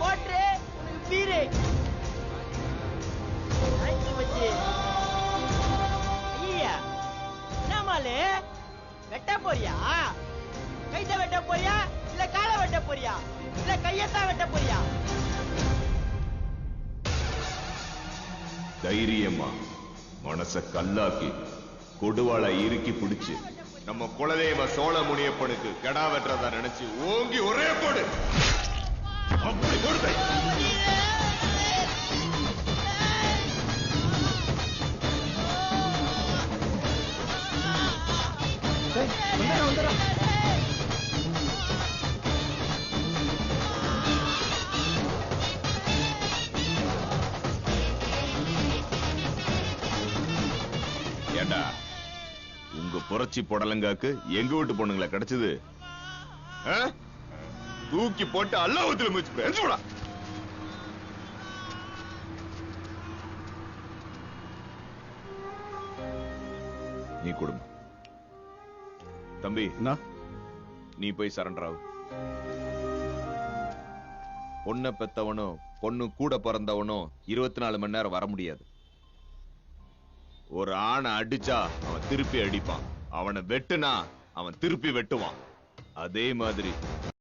போட்டு உனக்கு beer thanks மச்சி ஐயா என்ன மாலு? வெட்ட போறியா? கைத்த வெட்ட போறியா? இல்ல காலை வெட்ட போறியா? இல்ல கையத்தான் வெட்ட போறியா? தைரியமா. மனச கல்லாக்கி கொடுவாள இறுக்கி பிடிச்சு நம்ம குலதெய்வ சோழ முனியப்பனுக்கு கெடா வெட்டுறதா நினைச்சு ஓங்கி ஒரே போடு. ஏண்டா? உங்க புரட்சி புடலங்காக்கு எங்க வீட்டு பொண்ணுங்களா கிடைச்சது? தூக்கி போட்டு அல்லாவத்துல முச்சு நீ குடும்பம் தம்பி. நீ போய் சரண்டர் ஆகு. பொண்ணை பெத்தவனும் பொண்ணு கூட பிறந்தவனும் இருபத்தி நாலு மணி நேரம் வர முடியாது. ஒரு ஆணை அடிச்சா அவன் திருப்பி அடிப்பான். அவனை வெட்டுனா அவன் திருப்பி வெட்டுவான். அதே மாதிரி